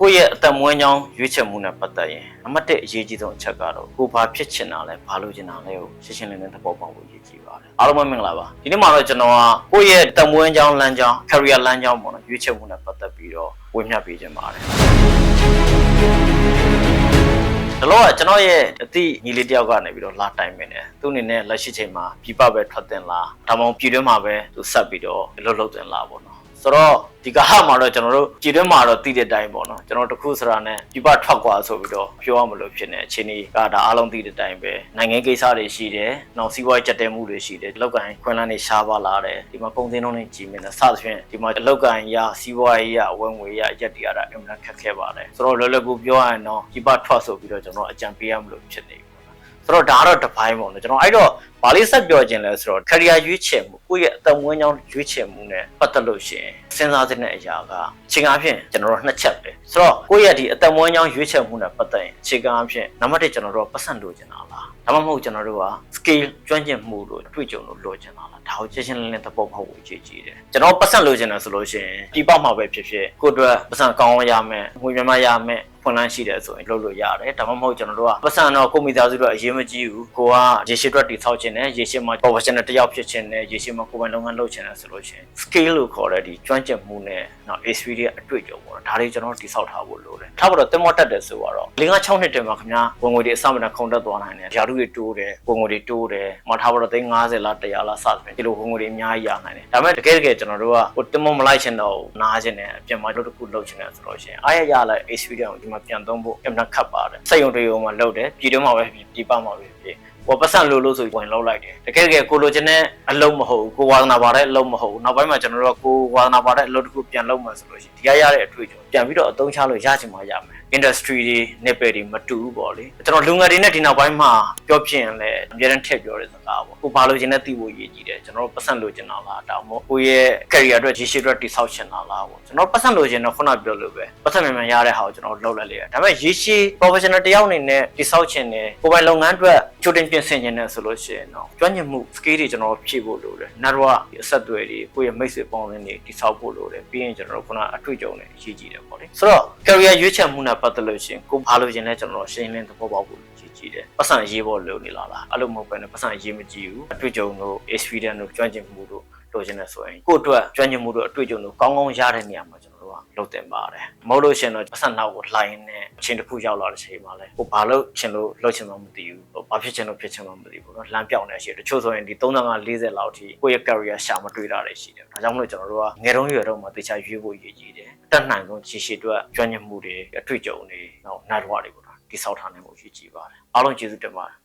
ကိုယ့်ရဲ့အသက်မွေးကြောင်းရွေးချယ်မှုနဲ့ပတ်သက်ရင်အမတ်တဲ့အရေးကြီးဆုံးအချက်ကတော့ကိုဘာဖြစ်ချင်တာလဲဘာလို့ချင်တာလဲကိုရှင်းရှင်းလင်းလင်းသဘောပေါက်ဖို့အရေးကြီးပါတယ်အားလုံးပဲမင်္ဂလာပါဒီနေ့မှာတော့ကျွန်တော်ကကိုယ့်ရဲ့အသက်မွေးကြောင်းလမ်းကြောင်း career လမ်းကြောင်းပေါ့နော်ရွေးချယ်မှုနဲ့ပတ်သက်ပြီးတော့ဝေမျှပေးခြင်းပါတယ်ဒါလို့ကကျွန်တော်ရဲ့အသည့်ညီလေးတယောက်ကနေပြီးတော့လာတိုင်ပင်တယ်သူအနေနဲ့လက်ရှိချိန်မှာပြပပဲထွက်တင်လာဒါမှမဟုတ်ပြည်တွင်းမှာပဲသူဆက်ပြီးတော့လှုပ်လှုပ်တင်လာပေါ့နော် ဆိုတော့ဒီကဟာမှာတော့ကျွန်တော်တို့ပြည်တွင်းမှာတော့တည်တဲ့အတိုင်းပေါ့နော်ကျွန်တော်တို့တစ်ခုဆိုတာနဲ့ပြပထွက်ကွာဆိုပြီးတော့ပြောရမလို့ဖြစ်နေအခြေအနေကဒါအားလုံးတည်တဲ့အတိုင်းပဲနိုင်ငံကိစ္စတွေရှိတယ်နောက်စီးပွားရေးကြက်တဲမှုတွေရှိတယ်လောက်ကန်ခွင့်လန်းတွေရှားပါလာတယ်ဒီမှာကုန်စည်နှုန်းတွေကြီးမြင့်တယ်စသဖြင့်ဒီမှာလောက်ကန်ရစီးပွားရေးရဝင်ငွေရရက်တရတာအမှန်ခက်ခဲပါတယ်ဆိုတော့လောလောကူပြောရရင်တော့ပြပထွက်ဆိုပြီးတော့ကျွန်တော်အကြံပေးရမလို့ဖြစ်နေပြီ ဆိုတော့ဒါကတော့တစ်ပိုင်းပေါ့နော်ကျွန်တော်အဲ့တော့ဗာလေးဆက်ပြောခြင်းလဲဆိုတော့ career ရွေးချယ်မှုကိုယ့်ရဲ့အသက်မွေးကြောင်းရွေးချယ်မှုနဲ့ပတ်သက်လို့ရှိရင်စဉ်းစားသင့်တဲ့အရာကအခြေခံအဖြစ်ကျွန်တော်တို့နှစ်ချက်ပဲဆိုတော့ကိုယ့်ရဲ့ဒီအသက်မွေးကြောင်းရွေးချယ်မှုနဲ့ပတ်သက်ရင်အခြေခံအဖြစ်နံပါတ်1ကျွန်တော်တို့ကပတ်စံလိုချင်တာလားဒါမှမဟုတ်ကျွန်တော်တို့က scale ကျွမ်းကျင်မှုလို့အတွေ့အကြုံလို့လိုချင်တာလားဒါကိုရှင်းရှင်းလင်းလင်းသဘောပေါက်ဖို့အရေးကြီးတယ်ကျွန်တော်ပတ်စံလိုချင်တယ်ဆိုလို့ရှိရင်ဒီပေါက်မှာပဲဖြစ်ဖြစ်ကိုယ့်အတွက်ပတ်စံကောင်းအောင်ရမယ်ငွေမြန်မာရမယ် ဖွင့်လန်းရှိတယ်ဆိုရင်လုပ်လို့ရတယ်ဒါမှမဟုတ်ကျွန်တော်တို့ကပတ်စံတော့ကိုမိသားစုတော့အရေးမကြီးဘူးကိုကရေရှည်အတွက်တည်ဆောက်ခြင်းနဲ့ရေရှည်မှာ professional တစ်ယောက်ဖြစ်ခြင်းနဲ့ရေရှည်မှာကိုယ်ပိုင်လုပ်ငန်းလုပ်ခြင်းနဲ့ဆိုလို့ရှိရင် scale လို့ခေါ်တဲ့ဒီကျွမ်းကျင်မှုနဲ့နောက် experience အတွေ့အကြုံပေါ့နော်ဒါတွေကျွန်တော်တို့တည်ဆောက်ထားဖို့လိုတယ်ထားပါတော့တင်မောတက်တယ်ဆိုတော့၄၅6နှစ်တင်မှာခင်ဗျာဝင်ငွေတွေအစမတန်ခုန်တက်သွားနိုင်တယ်ဓာတ်တွေတိုးတယ်ဝင်ငွေတွေတိုးတယ်မထားပါတော့သိန်း50လား100လားစသဖြင့်ဒီလိုဝင်ငွေတွေအများကြီးရနိုင်တယ်ဒါပေမဲ့တကယ်တကယ်ကျွန်တော်တို့ကဟိုတင်မောမလိုက်ချင်တော့နားချင်တယ်အပြင်မှာလုပ်တစ်ခုလုပ်ချင်တယ်ဆိုလို့ရှိရင်အားရရလိုက် experience ကိုဒီမှာပြန်သုံးဖို့အမှန်ခတ်ပါတယ်စိတ်ယုံတွေယုံမှာလုပ်တယ်ပြည်တွင်းမှာပဲပြည်ပြည်ပမှာပဲပြည်ဟိုပတ်စံလို့လို့ဆိုဝင်လောက်လိုက်တယ်တကယ်တကယ်ကိုလိုချင်တဲ့အလုပ်မဟုတ်ဘူးကိုဝါသနာပါတဲ့အလုပ်မဟုတ်ဘူးနောက်ပိုင်းမှာကျွန်တော်တို့ကကိုဝါသနာပါတဲ့အလုပ်တစ်ခုပြန်လုပ်မှဆိုလို့ရှိရင်ဒီရရတဲ့အတွေ့အကြုံ ပြန်ပြီးတော့အသုံးချလို့ရချင်မှရမယ် industry တွေ nipple တွေမတူဘူးပေါ့လေကျွန်တော်လူငယ်တွေနဲ့ဒီနောက်ပိုင်းမှာပြောဖြစ်ရင်လည်းအများအားထည့်ပြောတဲ့စကားပေါ့ကိုဘာလို့ချင်တဲ့သိဖို့ရည်ကြီးတယ်ကျွန်တော်တို့ပတ်စံလိုချင်တာလားတောင်းမို့ကိုရဲ့ career အတွက်ကြီးရှိအတွက်တိဆောက်ချင်တာလားပေါ့ကျွန်တော်ပတ်စံလိုချင်တော့ခုနပြောလို့ပဲပတ်စံမြန်မြန်ရတဲ့ဟာကိုကျွန်တော်လုပ်လိုက်လေဒါပေမဲ့ရည်ရှိ professional တယောက်အနေနဲ့တိဆောက်ချင်တယ်ကိုယ်ပိုင်လုပ်ငန်းအတွက်ကြိုတင်ပြင်ဆင်ချင်တယ်ဆိုလို့ရှိရင်တော့ကျွမ်းကျင်မှု skill တွေကျွန်တော်ဖြည့်ဖို့လိုတယ်နောက်တော့အဆက်အသွယ်တွေကိုယ့်ရဲ့မိတ်ဆွေပေါင်းရင်းတွေတိဆောက်ဖို့လိုတယ်ပြီးရင်ကျွန်တော်တို့ခုနအတွေ့အကြုံတွေအရေးကြီးတယ်ပေါ့လေဆိုတော့ career ရွေးချယ်မှုနဲ့ပတ်သက်လို့ရှိရင်ကိုဘာလို့ရှင်လဲကျွန်တော်ရှင်းလင်းသဘောပေါက်ဖို့ကြီးကြီးတယ်ပတ်စံရေးဖို့လိုနေလားလားအဲ့လိုမဟုတ်ဘဲနဲ့ပတ်စံရေးမကြည့်ဘူးအတွေ့အကြုံတို့ experience တို့ကျွမ်းကျင်မှုတို့လိုချင်တယ်ဆိုရင်ကိုယ့်အတွက်ကျွမ်းကျင်မှုတို့အတွေ့အကြုံတို့ကောင်းကောင်းရတဲ့နေရာမှာကျွန်တော် တို့ကလုပ်တင်ပါတယ်မဟုတ်လို့ရှင်တော့ပတ်စံနောက်ကိုလှိုင်းနေအချင်းတစ်ခုရောက်လာတဲ့ချိန်မှာလဲကိုဘာလို့ချင်လို့လုပ်ချင်မှမသိဘူးဟိုဘာဖြစ်ချင်လို့ဖြစ်ချင်မှမသိဘူးเนาะလမ်းပြောင်းနေရှိတယ်တချို့ဆိုရင်ဒီ35 40လောက်ထိကိုယ့်ရဲ့ career ရှာမတွေ့တာတွေရှိတယ်ဒါကြောင့်မလို့ကျွန်တော်တို့ကငယ်တုန်းရွယ်တုန်းမှာတေချာရွေးဖို့ရည်ကြီးတယ်တက်နိုင်ဆုံးရှည်ရှည်အတွက်ကျွမ်းကျင်မှုတွေအတွေ့အကြုံတွေနောက် network တွေပေါ့နော်တိဆောက်ထားနိုင်ဖို့ရည်ကြီးပါတယ်အားလုံးကျေးဇူးတင်ပါတယ်